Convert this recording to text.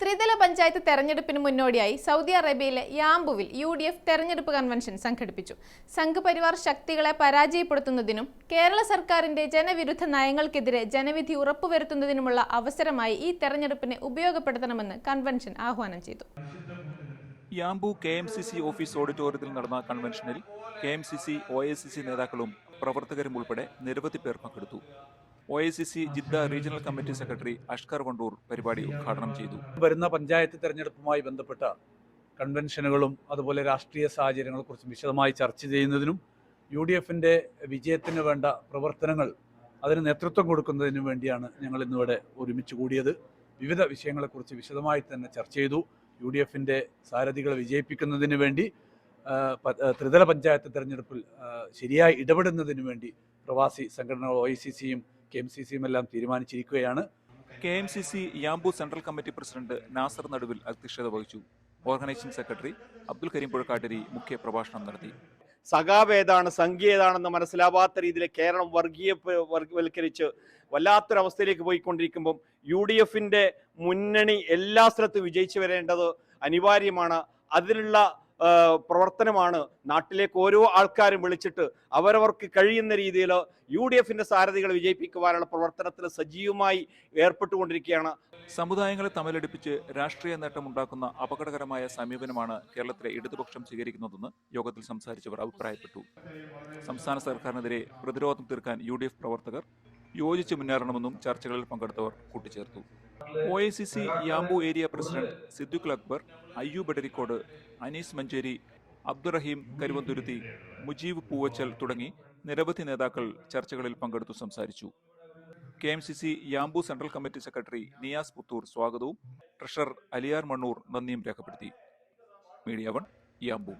ത്രിതല പഞ്ചായത്ത് തെരഞ്ഞെടുപ്പിന് മുന്നോടിയായി സൗദി അറേബ്യയിലെ യാംബുവിൽ യു ഡി എഫ് തെരഞ്ഞെടുപ്പ് കൺവെൻഷൻ സംഘടിപ്പിച്ചു. സംഘപരിവാർ ശക്തികളെ പരാജയപ്പെടുത്തുന്നതിനും കേരള സർക്കാരിന്റെ ജനവിരുദ്ധ നയങ്ങൾക്കെതിരെ ജനവിധി ഉറപ്പുവരുത്തുന്നതിനുമുള്ള അവസരമായി ഈ തെരഞ്ഞെടുപ്പിനെ ഉപയോഗപ്പെടുത്തണമെന്ന് കൺവെൻഷൻ ആഹ്വാനം ചെയ്തു. Yanbu K M C C office ഓഡിറ്റോറിയത്തിൽ നടന്ന കൺവെൻഷനിൽ K M C C O A C C നേതാക്കളും പ്രവർത്തകരും ഉൾപ്പെടെ നിരവധി പേർ പങ്കെടുത്തു. O A C C Jeddah regional committee secretary Ashkar Wandoor പരിപാടി ഉദ്ഘാടനം ചെയ്തു. വരുന്ന പഞ്ചായത്ത് തെരഞ്ഞെടുപ്പുമായി ബന്ധപ്പെട്ട കൺവെൻഷനുകളും അതുപോലെ രാഷ്ട്രീയ സാഹചര്യങ്ങളെക്കുറിച്ച് വിശദമായി ചർച്ച ചെയ്യുന്നതിനും യു ഡി എഫിന്റെ വിജയത്തിന് വേണ്ട പ്രവർത്തനങ്ങൾ അതിന് നേതൃത്വം കൊടുക്കുന്നതിനും വേണ്ടിയാണ് ഞങ്ങൾ ഇന്നിവിടെ ഒരുമിച്ച് കൂടിയത്. വിവിധ വിഷയങ്ങളെക്കുറിച്ച് വിശദമായി തന്നെ ചർച്ച ചെയ്തു. യു ഡി എഫിന്റെ സാരഥികളെ വിജയിപ്പിക്കുന്നതിന് വേണ്ടി ത്രിതല പഞ്ചായത്ത് തെരഞ്ഞെടുപ്പിൽ ശരിയായി ഇടപെടുന്നതിന് വേണ്ടി പ്രവാസി സംഘടനകൾ ഒ ഐ സി സിയും കെ എം സി സിയും എല്ലാം തീരുമാനിച്ചിരിക്കുകയാണ്. K M C C Yanbu central committee president Nasar Naduvil അധ്യക്ഷത വഹിച്ചു. ഓർഗനൈസിംഗ് സെക്രട്ടറി അബ്ദുൽ കരീം പുഴക്കാട്ടിരി മുഖ്യ പ്രഭാഷണം നടത്തി. സഖാബ് ഏതാണ് സംഘി ഏതാണെന്ന് മനസ്സിലാവാത്ത രീതിയിൽ കേരളം വർഗീയ വൽക്കരിച്ച് വല്ലാത്തൊരവസ്ഥയിലേക്ക് പോയിക്കൊണ്ടിരിക്കുമ്പം യു ഡി എഫിന്റെ മുന്നണി എല്ലാ സ്ഥലത്തും വിജയിച്ചു വരേണ്ടത് അനിവാര്യമാണ്. അതിനുള്ള പ്രവർത്തനമാണ് നാട്ടിലേക്ക് ഓരോ ആൾക്കാരും വിളിച്ചിട്ട് അവരവർക്ക് കഴിയുന്ന രീതിയിൽ യു ഡി എഫിന്റെ സാരഥികളെ വിജയിപ്പിക്കുവാനുള്ള പ്രവർത്തനത്തിൽ സജീവമായി ഏർപ്പെട്ടുകൊണ്ടിരിക്കുകയാണ്. സമുദായങ്ങളെ തമ്മിലടിപ്പിച്ച് രാഷ്ട്രീയ നേട്ടമുണ്ടാക്കുന്ന അപകടകരമായ സമീപനമാണ് കേരളത്തിലെ ഇടതുപക്ഷം സ്വീകരിക്കുന്നതെന്ന് യോഗത്തിൽ സംസാരിച്ചവർ അഭിപ്രായപ്പെട്ടു. സംസ്ഥാന സർക്കാരിനെതിരെ പ്രതിരോധം തീർക്കാൻ യു പ്രവർത്തകർ യോജിച്ച് മുന്നേറണമെന്നും ചർച്ചകളിൽ പങ്കെടുത്തവർ കൂട്ടിച്ചേർത്തു. O A C C Yanbu area president Siddique Akbar Ayyub Edarikode Anees Manjeri Abdurahim Karuvanthuruthy Mujeeb Poovachal തുടങ്ങി നിരവധി നേതാക്കൾ ചർച്ചകളിൽ പങ്കെടുത്തു സംസാരിച്ചു. K M C C Yanbu central committee secretary Niyas Puthur സ്വാഗതവും. ട്രഷറർ അലിയാർ മണ്ണൂർ നന്ദിയും രേഖപ്പെടുത്തി. Media one Yanbu